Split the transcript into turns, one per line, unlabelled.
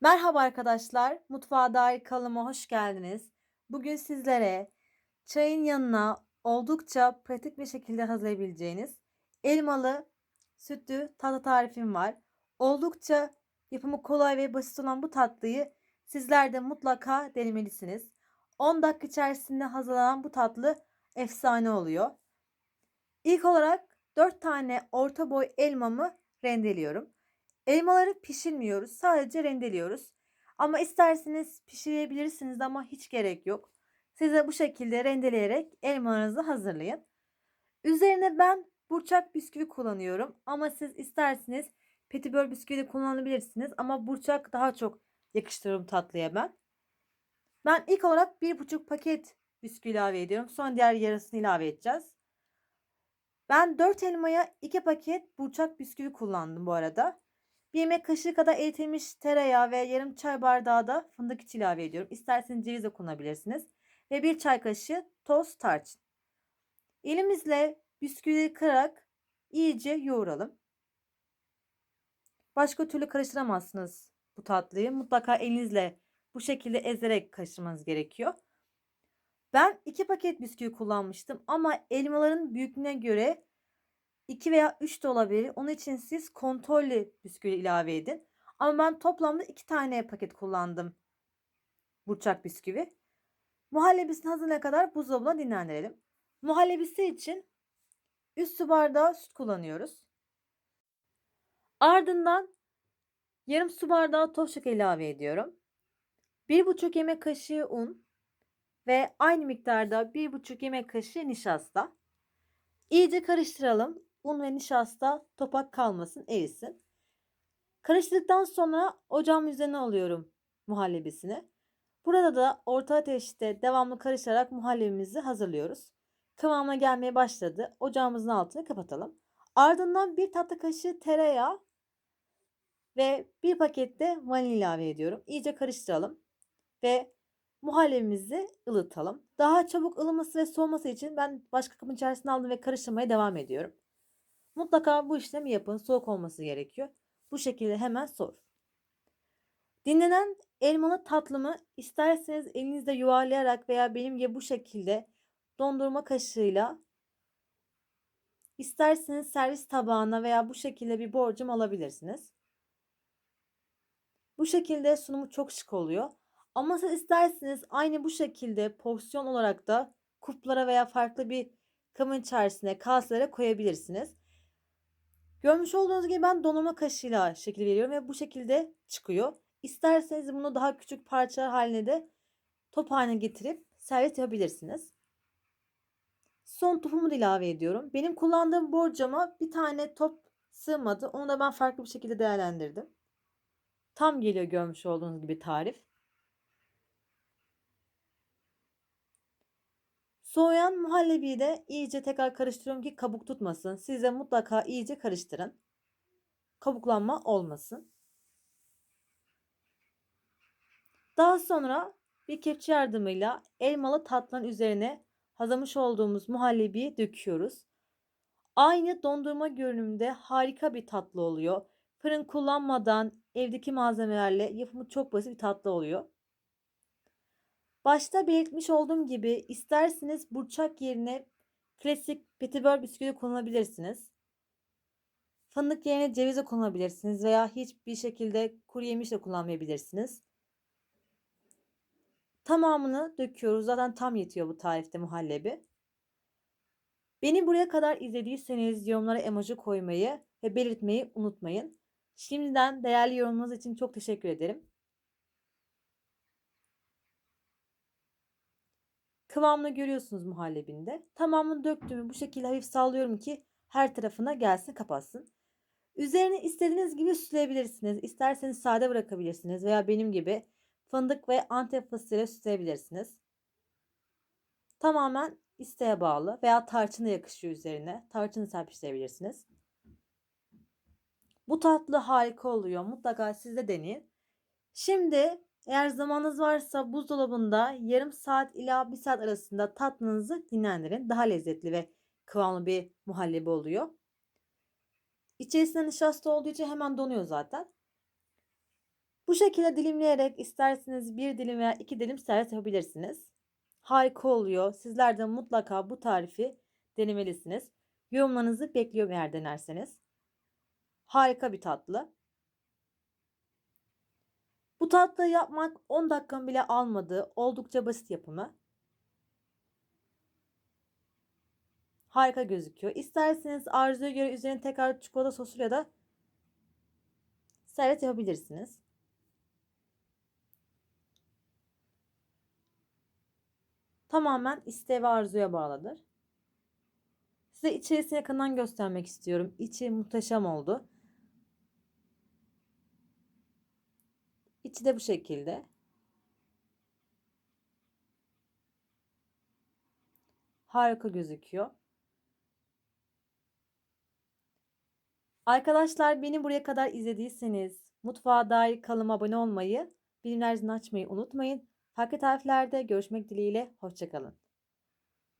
Merhaba arkadaşlar, Mutfağa Dair kanalıma hoş geldiniz. Bugün sizlere çayın yanına oldukça pratik bir şekilde hazırlayabileceğiniz elmalı sütlü tatlı tarifim var. Oldukça yapımı kolay ve basit olan bu tatlıyı sizler de mutlaka denemelisiniz. 10 dakika içerisinde hazırlanan bu tatlı efsane oluyor. İlk olarak 4 tane orta boy elmamı rendeliyorum. Elmaları pişirmiyoruz. Sadece rendeliyoruz. Ama isterseniz pişirebilirsiniz ama hiç gerek yok. Size bu şekilde rendeleyerek elmalarınızı hazırlayın. Üzerine ben burçak bisküvi kullanıyorum. Ama siz isterseniz petibör bisküvi de kullanabilirsiniz. Ama burçak daha çok yakıştırıyorum tatlıya ben. Ben ilk olarak bir buçuk paket bisküvi ilave ediyorum. Sonra diğer yarısını ilave edeceğiz. Ben 4 elmaya 2 paket burçak bisküvi kullandım bu arada. Bir yemek kaşığı kadar eritilmiş tereyağı ve yarım çay bardağı da fındık içi ilave ediyorum. İsterseniz ceviz de kullanabilirsiniz. Ve bir çay kaşığı toz tarçın. Elimizle bisküvileri kırarak iyice yoğuralım. Başka türlü karıştıramazsınız bu tatlıyı. Mutlaka elinizle bu şekilde ezerek karıştırmanız gerekiyor. Ben iki paket bisküvi kullanmıştım ama elmaların büyüklüğüne göre 2 veya 3 de olabilir. Onun için siz kontrollü bisküvi ilave edin. Ama ben toplamda 2 tane paket kullandım. Burçak bisküvi. Muhallebisini hazırlayana kadar buzdolabına dinlendirelim. Muhallebisi için 3 su bardağı süt kullanıyoruz. Ardından yarım su bardağı toz şeker ilave ediyorum. 1,5 yemek kaşığı un ve aynı miktarda 1,5 yemek kaşığı nişasta. İyice karıştıralım un ve nişasta topak kalmasın erisin. Karıştırdıktan sonra ocağın üzerine alıyorum muhallebisini. Burada da orta ateşte devamlı karıştırarak muhallebimizi hazırlıyoruz. Kıvamına gelmeye başladı. Ocağımızın altını kapatalım. Ardından bir tatlı kaşığı tereyağı ve bir pakette vanilya ilave ediyorum. İyice karıştıralım ve muhallebimizi ılıtalım. Daha çabuk ılıması ve soğuması için ben başka kabın içerisine aldım ve karıştırmaya devam ediyorum. Mutlaka bu işlemi yapın. Soğuk olması gerekiyor. Bu şekilde hemen sor. Dinlenen elmalı tatlımı isterseniz elinizde yuvarlayarak veya benim gibi bu şekilde dondurma kaşığıyla isterseniz servis tabağına veya bu şekilde bir borcam alabilirsiniz. Bu şekilde sunumu çok şık oluyor. Ama siz isterseniz aynı bu şekilde porsiyon olarak da kuplara veya farklı bir kabın içerisine kaselere koyabilirsiniz. Görmüş olduğunuz gibi ben donama kaşığıyla şekil veriyorum ve bu şekilde çıkıyor. İsterseniz bunu daha küçük parçalar haline de top haline getirip servis yapabilirsiniz. Son topumu da ilave ediyorum. Benim kullandığım borcama bir tane top sığmadı. Onu da ben farklı bir şekilde değerlendirdim. Tam geliyor görmüş olduğunuz gibi tarif. Soğuyan muhallebiyi de iyice tekrar karıştırıyorum ki kabuk tutmasın. Siz de mutlaka iyice karıştırın. Kabuklanma olmasın. Daha sonra bir kepçe yardımıyla elmalı tatlının üzerine hazırlamış olduğumuz muhallebiyi döküyoruz. Aynı dondurma görünümde harika bir tatlı oluyor. Fırın kullanmadan evdeki malzemelerle yapımı çok basit bir tatlı oluyor. Başta belirtmiş olduğum gibi isterseniz burçak yerine klasik petibör bisküvi kullanabilirsiniz. Fındık yerine ceviz de kullanabilirsiniz veya hiçbir şekilde kuru yemiş de kullanmayabilirsiniz. Tamamını döküyoruz. Zaten tam yetiyor bu tarifte muhallebi. Beni buraya kadar izlediyseniz yorumlara emoji koymayı ve belirtmeyi unutmayın. Şimdiden değerli yorumunuz için çok teşekkür ederim. Kıvamını görüyorsunuz muhallebinde. Tamamını döktüğümü bu şekilde hafif sallıyorum ki her tarafına gelsin kapatsın. Üzerine istediğiniz gibi süsleyebilirsiniz. İsterseniz sade bırakabilirsiniz veya benim gibi fındık ve antep fıstığıyla süsleyebilirsiniz. Tamamen isteğe bağlı veya tarçına yakışıyor üzerine. Tarçını serpiştirebilirsiniz. Bu tatlı harika oluyor. Mutlaka siz de deneyin. Şimdi eğer zamanınız varsa buzdolabında yarım saat ila bir saat arasında tatlınızı dinlendirin. Daha lezzetli ve kıvamlı bir muhallebi oluyor. İçerisinde nişasta olduğu için hemen donuyor zaten. Bu şekilde dilimleyerek isterseniz bir dilim veya iki dilim servis yapabilirsiniz. Harika oluyor. Sizler de mutlaka bu tarifi denemelisiniz. Yorumlarınızı bekliyorum eğer denerseniz. Harika bir tatlı. Bu tatlıyı yapmak 10 dakikamı bile almadı. Oldukça basit yapımı. Harika gözüküyor. İsterseniz arzuya göre üzerine tekrar çikolata sosu ya da servis yapabilirsiniz. Tamamen isteğe ve arzuya bağlıdır. Size içerisini yakından göstermek istiyorum. İçi muhteşem oldu. İçi de bu şekilde. Harika gözüküyor. Arkadaşlar beni buraya kadar izlediyseniz mutfağa dair kanalıma abone olmayı, bildirimleri açmayı unutmayın. Farklı tariflerde görüşmek dileğiyle. Hoşçakalın.